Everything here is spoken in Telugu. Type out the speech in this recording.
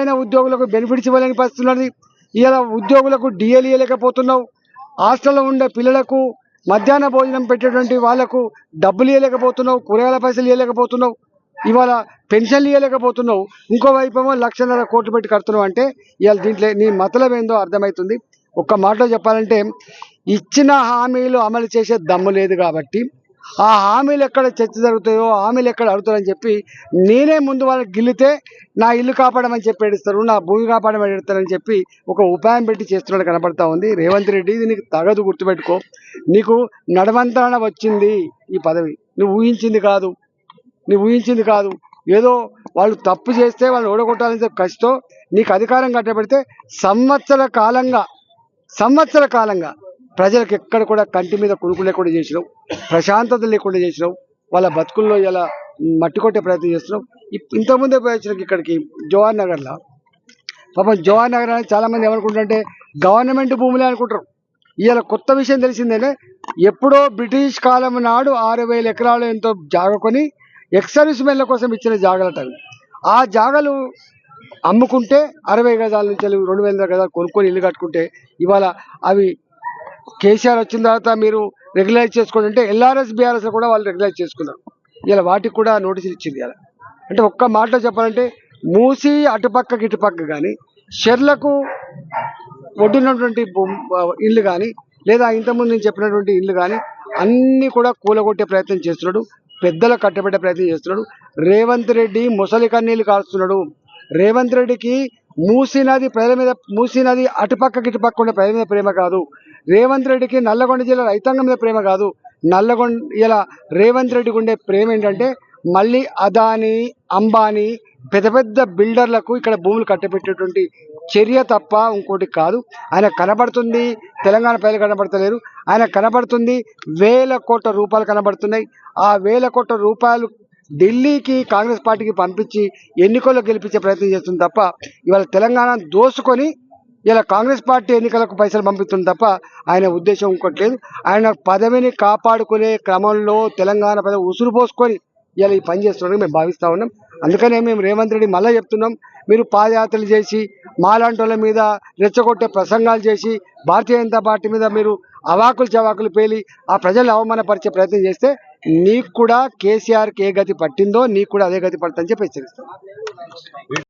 అర్హులైన ఉద్యోగులకు బెనిఫిట్స్ ఇవ్వలేని పరిస్థితి ఉన్నది. ఇలా ఉద్యోగులకు డిఎల్ ఇవ్వలేకపోతున్నావు హాస్టల్లో ఉండే పిల్లలకు మధ్యాహ్న భోజనం పెట్టేటువంటి వాళ్ళకు డబ్బులు ఇవ్వలేకపోతున్నావు కూరగాయల పైసలు ఇవ్వలేకపోతున్నావు ఇవాళ పెన్షన్లు ఇవ్వలేకపోతున్నావు ఇంకోవైపు ఏమో లక్షన్నర కోట్లు పెట్టి కడుతున్నావు అంటే ఇవాళ దీంట్లో నీ మతలం ఏందో అర్థమవుతుంది ఒక్క మాటలో చెప్పాలంటే ఇచ్చిన హామీలు అమలు చేసే దమ్ము లేదు కాబట్టి ఆ హామీలు ఎక్కడ చర్చ జరుగుతాయో హామీలు ఎక్కడ అడుగుతారని చెప్పి నేనే ముందు వాళ్ళకి గిల్లితే నా ఇల్లు కాపాడమని చెప్పి ఏడుస్తారు నా భూమి కాపాడమని ఏడుస్తారని చెప్పి ఒక ఉపాయం పెట్టి చేస్తున్నాడు కనపడతా ఉంది. రేవంత్ రెడ్డి ఇది నీకు తగదు గుర్తుపెట్టుకో. నీకు నడవంతరణ వచ్చింది ఈ పదవి. నువ్వు ఊహించింది కాదు. నువ్వు ఊహించింది కాదు. ఏదో వాళ్ళు తప్పు చేస్తే వాళ్ళు ఓడగొట్టాలని చెప్పి కసితో నీకు అధికారం కట్టబెడితే సంవత్సర కాలంగా సంవత్సర కాలంగా ప్రజలకు ఎక్కడ కూడా కంటి మీద కొనుక్కు లేకుండా చేసినావు ప్రశాంతత లేకుండా చేసినావు వాళ్ళ బతుకుల్లో ఇలా మట్టి కొట్టే ప్రయత్నం చేస్తున్నాం ఇంతకుముందే వచ్చిన ఇక్కడికి జవహర్ నగర్లో. పాపం జవహర్ నగర్ అనేది చాలామంది ఏమనుకుంటారంటే గవర్నమెంట్ భూములే అనుకుంటారు. ఇవాళ కొత్త విషయం తెలిసిందేనే ఎప్పుడో బ్రిటిష్ కాలం నాడు ఆరు వేల ఎకరాలు ఎంతో జాగ కొని ఎక్స్ సర్వీస్ మెన్ల కోసం ఇచ్చిన జాగలట ఆ జాగలు అమ్ముకుంటే అరవై గజాల నుంచి రెండు వేల గజాలు కొనుక్కొని ఇల్లు కట్టుకుంటే ఇవాళ అవి కేసీఆర్ వచ్చిన తర్వాత మీరు రెగ్యులైజ్ చేసుకోండి అంటే ఎల్ఆర్ఎస్ బీఆర్ఎస్ కూడా వాళ్ళు రెగ్యులైజ్ చేసుకున్నారు. ఇలా వాటికి కూడా నోటీసులు ఇచ్చింది ఇలా. అంటే ఒక్క మాటలో చెప్పాలంటే మూసి అటుపక్కకి ఇటుపక్క కానీ షెర్లకు ఒడ్డున్నటువంటి ఇల్లు కానీ లేదా ఇంతకుముందు నేను చెప్పినటువంటి ఇల్లు కానీ అన్నీ కూడా కూలగొట్టే ప్రయత్నం చేస్తున్నాడు. పెద్దల కట్టబెట్టే ప్రయత్నం చేస్తున్నాడు. రేవంత్ రెడ్డి ముసలి కన్నీళ్ళు కాలుస్తున్నాడు రేవంత్ రెడ్డికి మూసీ నది ప్రజల మీద మూసీ నది అటుపక్కకి ఇటుపక్క ఉండే ప్రజల మీద ప్రేమ కాదు. రేవంత్ రెడ్డికి నల్లగొండ జిల్లా రైతాంగం మీద ప్రేమ కాదు. నల్లగొండ ఇలా రేవంత్ రెడ్డికి ఉండే ప్రేమ ఏంటంటే మళ్ళీ అదాని అంబానీ పెద్ద పెద్ద బిల్డర్లకు ఇక్కడ భూములు కట్టబెట్టేటువంటి చర్య తప్ప ఇంకోటి కాదు. ఆయన కనబడుతుంది తెలంగాణ ప్రజలు కనబడతలేరు. ఆయన కనబడుతుంది వేల కోట్ల రూపాయలు కనబడుతున్నాయి. ఆ వేల కోట్ల రూపాయలు ఢిల్లీకి కాంగ్రెస్ పార్టీకి పంపించి ఎన్నికల్లో గెలిపించే ప్రయత్నం చేస్తుంది తప్ప ఇవాళ తెలంగాణ దోసుకొని ఇలా కాంగ్రెస్ పార్టీ ఎన్నికలకు పైసలు పంపిస్తుంది తప్ప ఆయన ఉద్దేశం ఇంకోటి ఆయన పదవిని కాపాడుకునే క్రమంలో తెలంగాణ పదవి ఉసురు పోసుకొని ఇలా ఈ పని చేస్తున్నారని మేము భావిస్తా ఉన్నాం. అందుకనే మేము రేవంత్ రెడ్డి మళ్ళీ చెప్తున్నాం మీరు పాదయాత్రలు చేసి మాలాంటి మీద రెచ్చగొట్టే ప్రసంగాలు చేసి భారతీయ జనతా పార్టీ మీద మీరు అవాకులు చవాకులు పేలి ఆ ప్రజల్ని అవమానపరిచే ప్రయత్నం చేస్తే నీకు కూడా కేసీఆర్కి ఏ గతి పట్టిందో నీకు కూడా అదే గతి పడుతుందని చెప్పి హెచ్చరిస్తాను